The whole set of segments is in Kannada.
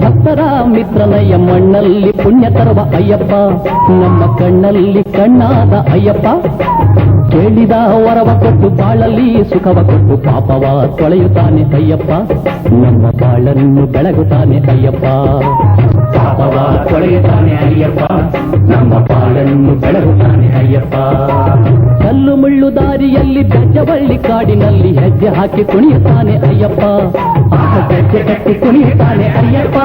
ಭಕ್ತರ ಮಿತ್ರನಯ್ಯ ಮಣ್ಣಲ್ಲಿ ಪುಣ್ಯ ತರುವ ಅಯ್ಯಪ್ಪ. ನಮ್ಮ ಕಣ್ಣಲ್ಲಿ ಕಣ್ಣಾದ ಅಯ್ಯಪ್ಪ. ಕೇಳಿದ ವರವ ಕೊಟ್ಟು ಬಾಳಲ್ಲಿ ಸುಖವ ಕೊಟ್ಟು ಪಾಪವ ತೊಳೆಯುತ್ತಾನೆ ಅಯ್ಯಪ್ಪ. ನಮ್ಮ ಬಾಳನ್ನು ಬೆಳಗುತ್ತಾನೆ ಅಯ್ಯಪ್ಪ. ಪಾಪವ ತೊಳೆಯುತ್ತಾನೆ ಅಯ್ಯಪ್ಪ. ನಮ್ಮ ಪಾಡನ್ನು ಬೆಳಗುತ್ತಾನೆ ಅಯ್ಯಪ್ಪ. ಕಲ್ಲು ಮುಳ್ಳು ದಾರಿಯಲ್ಲಿ ಬೆಜ್ಜವಳ್ಳಿ ಕಾಡಿನಲ್ಲಿ ಹೆಜ್ಜೆ ಹಾಕಿ ಕುಣಿಯುತ್ತಾನೆ ಅಯ್ಯಪ್ಪ. ಆಗ ಹೆಜ್ಜೆ ಕಟ್ಟಿ ಕುಣಿಯುತ್ತಾನೆ ಅಯ್ಯಪ್ಪ.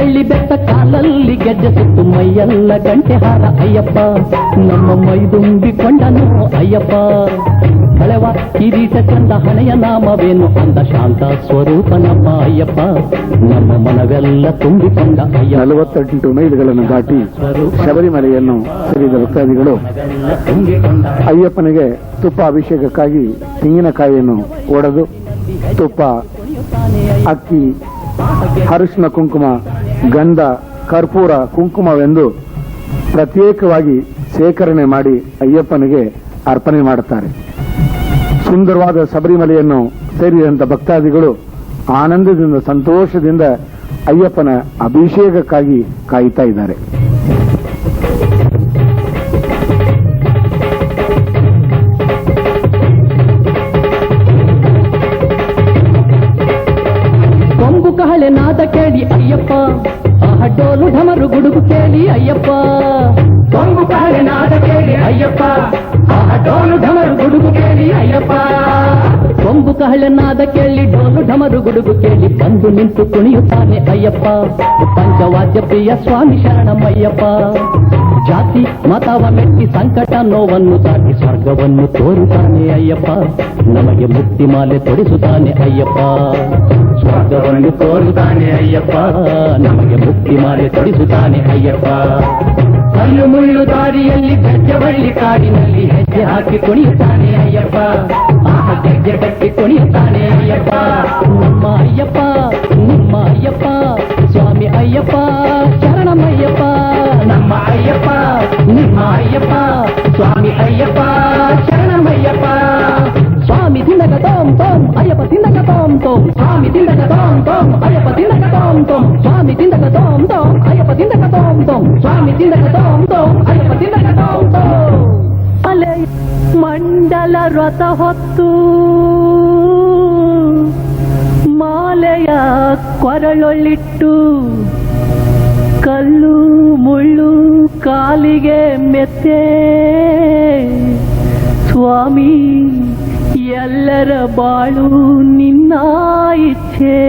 ಬೆಳ್ಳಿ ಬೆಟ್ಟ ಕಾಲಲ್ಲಿ ಗೆಜ್ಜೆ ಸುತ್ತು ಮೈಯೆಲ್ಲ ಗಂಟೆ ಹಾರ ಅಯ್ಯಪ್ಪ. ನಮ್ಮ ಮೈದುಂಬಿಕೊಂಡನು ಅಯ್ಯಪ್ಪ. ಕಳೆವ ಕಿರೀಟ ಚಂದ ಹಣೆಯ ನಾಮವೇನು ಅಂದ ಶಾಂತ ಸ್ವರೂಪನಪ್ಪ ಅಯ್ಯಪ್ಪ. ನಮ್ಮ ಮನವೆಲ್ಲ ತುಂಬಿಕೊಂಡ ಅಯ್ಯ ನಲವತ್ತೆಂಟು ಮೈಲುಗಳನ್ನು ದಾಟಿ ಶಬರಿಮಲೆಯನ್ನು ಸೇರಿದ ಭಕ್ತಾದಿಗಳು ಅಯ್ಯಪ್ಪನಿಗೆ ತುಪ್ಪ ಅಭಿಷೇಕಕ್ಕಾಗಿ ತೆಂಗಿನಕಾಯಿಯನ್ನು ಒಡೆದು ತುಪ್ಪ ಅಕ್ಕಿ ಅರಿಶಿನ ಕುಂಕುಮ ಗಂಧ, ಕರ್ಪೂರ, ಕುಂಕುಮವೆಂದು ಪ್ರತ್ಯೇಕವಾಗಿ ಶೇಖರಣೆ ಮಾಡಿ ಅಯ್ಯಪ್ಪನಿಗೆ ಅರ್ಪಣೆ ಮಾಡುತ್ತಾರೆ. ಸುಂದರವಾದ ಶಬರಿಮಲೆಯನ್ನು ಸೇರಿದಂತ ಭಕ್ತಾದಿಗಳು ಆನಂದದಿಂದ, ಸಂತೋಷದಿಂದ ಅಯ್ಯಪ್ಪನ ಅಭಿಷೇಕಕ್ಕಾಗಿ ಕಾಯುತ್ತಾ ಇದ್ದಾರೆ. ನಾದ ಕೇಳಿ ಅಯ್ಯಪ್ಪ ಆಹ ಡೋಲು ಢಮರು ಗುಡುಗು ಕೇಳಿ ಅಯ್ಯಪ್ಪ ಕೊಂಬು ಕಹಳೆ ನಾದ ಕೇಳಿ ಅಯ್ಯಪ್ಪ ಆಹ ಡೋಲು ಢಮರು ಗುಡುಗು ಕೇಳಿ ಅಯ್ಯಪ್ಪ ಕೊಂಬು ಕಹಳೆ ನಾದ ಕೇಳಿ ಡೋಲು ಢಮರು ಗುಡುಗು ಕೇಳಿ, ಬಂದು ನಿಂತು ಕುಣಿಯುತ್ತಾನೆ ಅಯ್ಯಪ್ಪ. ಪಂಚವಾದ್ಯ ಪ್ರಿಯ ಸ್ವಾಮಿ ಶರಣಮಯ್ಯಪ್ಪ. ಜಾತಿ, ಮತವ ಮೆಟ್ಟಿ ಸಂಕಟ ನೋವನ್ನು ದಾಟಿ ಸ್ವರ್ಗವನ್ನು ತೋರುತ್ತಾನೆ ಅಯ್ಯಪ್ಪ. ನಮಗೆ ಮುಕ್ತಿ ಮಾಲೆ ತೊಡಿಸುತ್ತಾನೆ ಅಯ್ಯಪ್ಪ. ಸ್ವರ್ಗವನ್ನು ತೋರುತ್ತಾನೆ ಅಯ್ಯಪ್ಪ. ನಮಗೆ ಮುಕ್ತಿ ಮಾಲೆ ತೊಡಿಸುತ್ತಾನೆ ಅಯ್ಯಪ್ಪ. ಕಲ್ಲು ಮುಳ್ಳು ದಾರಿಯಲ್ಲಿ ಗಜ್ಜವಳ್ಳಿ ಕಾಡಿನಲ್ಲಿ ಹೆಜ್ಜೆ ಹಾಕಿ ಕುಣಿಯುತ್ತಾನೆ ಅಯ್ಯಪ್ಪ. ಆಹ ಹೆಜ್ಜೆ ಕಟ್ಟಿ ಕುಣಿಯುತ್ತಾನೆ ಅಯ್ಯಪ್ಪ ನಮ್ಮ ಅಯ್ಯಪ್ಪ ನಿಮ್ಮ ಅಯ್ಯಪ್ಪ ಸ್ವಾಮಿ ಅಯ್ಯಪ್ಪ ಶರಣಮಯ್ಯಪ್ಪ ನಮ್ಮ ಅಯ್ಯಪ್ಪ ನಿಮ್ಮ ಅಯ್ಯಪ್ಪ ಸ್ವಾಮಿ ಅಯ್ಯಪ್ಪ ಶರಣಮಯ್ಯಪ್ಪ ಸ್ವಾಮಿ ತಿಂದಕ ತೋಂ ತೋಂ ಅಯ್ಯಪ್ಪ ತಿಂದಕ ತೋಂ ತೋಂ ಸ್ವಾಮಿ ತಿಂದಕ ತೋಂ ತೋಂ ಅಯ್ಯಪ್ಪ ತಿಂದಕ ತೋಂ ತೋಂ ಸ್ವಾಮಿ ತಿಂದಕ ತೋಂ ತೋಂ ಅಯ್ಯಪ್ಪ ತಿಂದಕ ತೋಂ ತೋಂ ಸ್ವಾಮಿ ತಿಂದಕ ತೋಂ ತೋಂ ಅಯ್ಯಪ್ಪ ತಿಂದಕ ತೋಂ ತೋಂ ಅಲೆ ಮಂಡಲ ರಥ ಹೊತ್ತು. ಮಾಲೆಯ ಕೊರಳೊಳ್ಳಿಟ್ಟು ಕಲ್ಲು ಮುಳ್ಳು ಕಾಲಿಗೆ ಮೆತ್ತೆ. ಸ್ವಾಮಿ, ಎಲ್ಲರ ಬಾಳು ನಿನ್ನ ಇಚ್ಛೆ.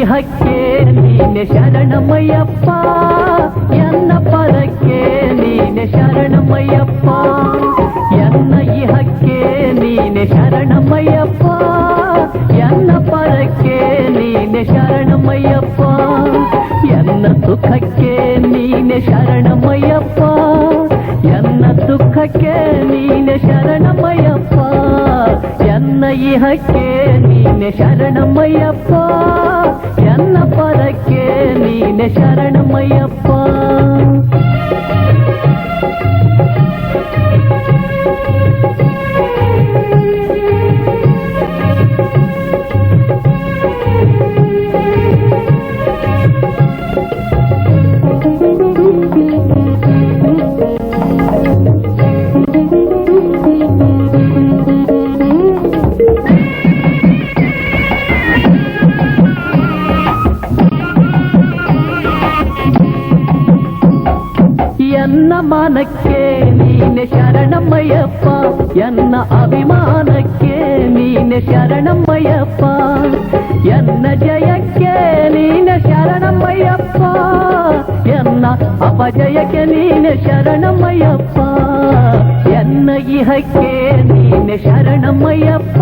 ಇಹಕ್ಕೆ ನೀನೆ ಶರಣಮಯ್ಯಪ್ಪ, ಎನ್ನ ಪದಕ್ಕೆ ನೀನೆ ಶರಣಮಯ್ಯಪ್ಪ, ಎನ್ನ ಇಹಕ್ಕೆ ನೀನೆ ಶರಣಮಯ್ಯಪ್ಪ, ಎನ್ನ ಪರಕ್ಕೆ ನೀನೆ ಶರಣಮಯ್ಯಪ್ಪ, ಎನ್ನ ಸುಖಕ್ಕೆ ನೀನೆ ಶರಣಮಯ್ಯಪ್ಪ, ಎನ್ನ ದುಃಖಕ್ಕೆ ನೀನೆ ಶರಣಮಯ್ಯಪ್ಪ, ಎನ್ನ ಇಹಕ್ಕೆ ನೀನೆ ಶರಣಮಯ್ಯಪ್ಪ. ಪರಕ್ಕೆ ನೀನೆ ಅಭಿಮಾನಕ್ಕೆ ನೀನೆ ಶರಣಮ್ಮಯ್ಯಪ್ಪ ಎನ್ನ ಅಭಿಮಾನಕ್ಕೆ ನೀನೆ ಶರಣಮ್ಮಯ್ಯಪ್ಪ ಎನ್ನ ಜಯಕ್ಕೆ ನೀನೆ ಶರಣಮ್ಮಯ್ಯಪ್ಪ ಎನ್ನ ಅಪಜಯಕ್ಕೆ ನೀನೆ ಶರಣಮ್ಮಯ್ಯಪ್ಪ ಎನ್ನ ಇಹಕ್ಕೆ ನೀನೆ ಶರಣಮ್ಮಯ್ಯಪ್ಪ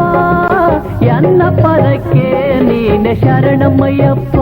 ಎನ್ನ ಪರಕ್ಕೆ ನೀನೆ ಶರಣಮ್ಮಯ್ಯಪ್ಪ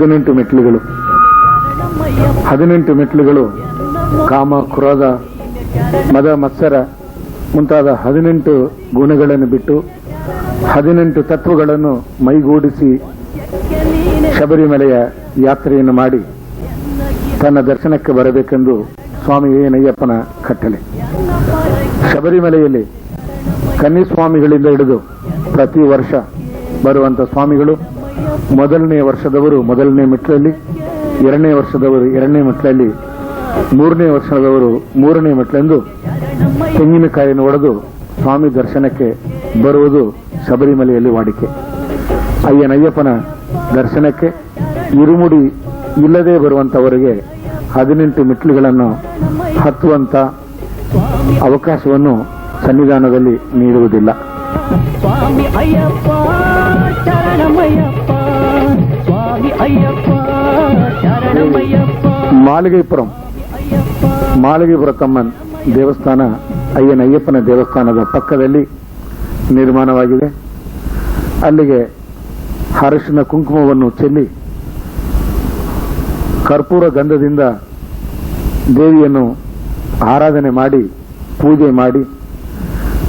ಹದಿನೆಂಟು ಮೆಟ್ಲುಗಳು ಹದಿನೆಂಟು ಮೆಟ್ಲುಗಳು ಕಾಮ ಕ್ರೋಧ ಮದ, ಮತ್ಸರ ಮುಂತಾದ ಹದಿನೆಂಟು ಗುಣಗಳನ್ನು ಬಿಟ್ಟು ಹದಿನೆಂಟು ತತ್ವಗಳನ್ನು ಮೈಗೂಡಿಸಿ ಶಬರಿಮಲೆಯ ಯಾತ್ರೆಯನ್ನು ಮಾಡಿ ತನ್ನ ದರ್ಶನಕ್ಕೆ ಬರಬೇಕೆಂದು ಸ್ವಾಮಿ ಏನಯ್ಯಪ್ಪನ ಕಟ್ಟಳೆ ಶಬರಿಮಲೆಯಲ್ಲಿ ಕನ್ನಿಸ್ವಾಮಿಗಳಿಂದ ಹಿಡಿದು ಪ್ರತಿ ವರ್ಷ ಬರುವಂತ ಸ್ವಾಮಿಗಳು ಮೊದಲನೇ ವರ್ಷದವರು ಮೊದಲನೇ ಮೆಟ್ಲಲ್ಲಿ ಎರಡನೇ ವರ್ಷದವರು ಎರಡನೇ ಮೆಟ್ಲಲ್ಲಿ ಮೂರನೇ ವರ್ಷದವರು ಮೂರನೇ ಮೆಟ್ಲೆಂದು ತೆಂಗಿನಕಾಯಿಯನ್ನು ಒಡೆದು ಸ್ವಾಮಿ ದರ್ಶನಕ್ಕೆ ಬರುವುದು ಶಬರಿಮಲೆಯಲ್ಲಿ ವಾಡಿಕೆ. ಅಯ್ಯನಯ್ಯಪ್ಪನ ದರ್ಶನಕ್ಕೆ ಇರುಮುಡಿ ಇಲ್ಲದೆ ಬರುವಂತವರಿಗೆ ಹದಿನೆಂಟು ಮೆಟ್ಲುಗಳನ್ನು ಹತ್ತುವಂತ ಅವಕಾಶವನ್ನು ಸನ್ನಿಧಾನದಲ್ಲಿ ನೀಡುವುದಿಲ್ಲ. ಮಾಲಿಗೆಪುರಂ ಮಾಲಿಗೆಪುರ ತಮ್ಮನ್ ದೇವಸ್ಥಾನ ಅಯ್ಯನಯ್ಯಪ್ಪನ ದೇವಸ್ಥಾನದ ಪಕ್ಕದಲ್ಲಿ ನಿರ್ಮಾಣವಾಗಿದೆ. ಅಲ್ಲಿಗೆ ಅರಶಿನ ಕುಂಕುಮವನ್ನು ಚೆಲ್ಲಿ ಕರ್ಪೂರ ಗಂಧದಿಂದ ದೇವಿಯನ್ನು ಆರಾಧನೆ ಮಾಡಿ, ಪೂಜೆ ಮಾಡಿ,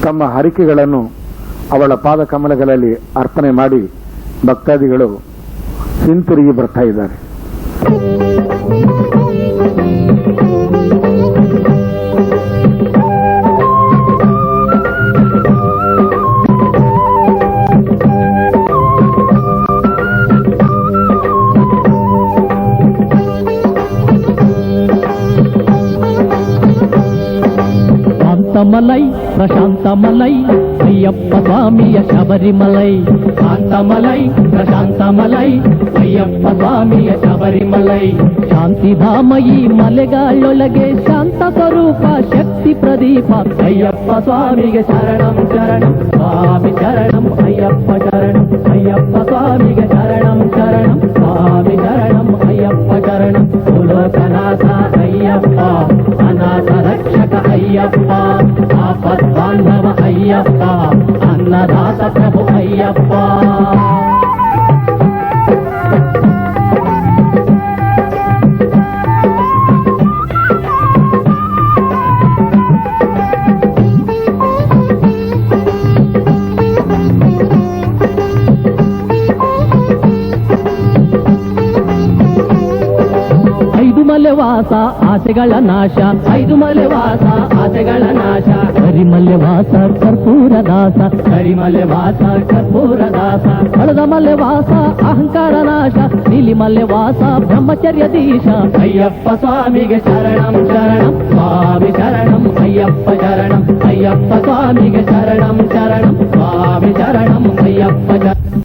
ತಮ್ಮ ಹರಿಕೆಗಳನ್ನು ಅವಳ ಪಾದಕಮಲಗಳಲ್ಲಿ ಅರ್ಪಣೆ ಮಾಡಿ ಭಕ್ತಾದಿಗಳು ಹಿಂತಿರುಗಿ ಬರ್ತಾ ಇದ್ದಾರೆ. శాంతమలై ప్రశాంతమలై ప్రియప్ప స్వామియ శబరిమలై. శాంతమలై ప్రశాంతమలై ప్రియప్ప స్వామియ శబరిమలై. శాంతిధామయి మలెగాళ్ళొలగే శాంత స్వరూప శక్తి ప్రదీప. అయ్యప్ప స్వామిగ శరణం శరణం. స్వామి శరణం అయ్యప్ప శరణం. అయ్యప్ప స్వామిగ శరణం శరణం. స్వామి శరణం అయ్యప్ప ఆపద్ బాంధవ అయ్యప్ప అన్నదాత ప్రభు అయ్యప్ప. ಪ್ರಭು ಅಯ್ಯಪ್ಪ ಐದು ಮಲೆ ವಾಸ ಆಸೆಗಳ ನಾಶ ಐದು ಮಲೆ ವಾಸ ಆಸೆಗಳ ನಾಶ ಕರಿಮಲೆ ವಾಸ ಕರ್ಪೂರ ದಾಸ ಕರಿಮಲೆ ವಾಸ ಕರ್ಪೂರ ದಾಸ ಹಳದ ಮಲೆ ವಾಸ ಅಹಂಕಾರ ನಾಶ ನೀಲಿ ಮಲೆ ವಾಸ ಬ್ರಹ್ಮಚರ್ಯ ದೀಶ ಅಯ್ಯಪ್ಪ ಸ್ವಾಮಿಗೆ ಶರಣಂ ಶರಣಂ ಸ್ವಾಮಿ ಶರಣಂ ಅಯ್ಯಪ್ಪ ಶರಣಂ ಅಯ್ಯಪ್ಪ ಸ್ವಾಮಿಗೆ ಶರಣಂ ಶರಣಂ ಸ್ವಾಮಿ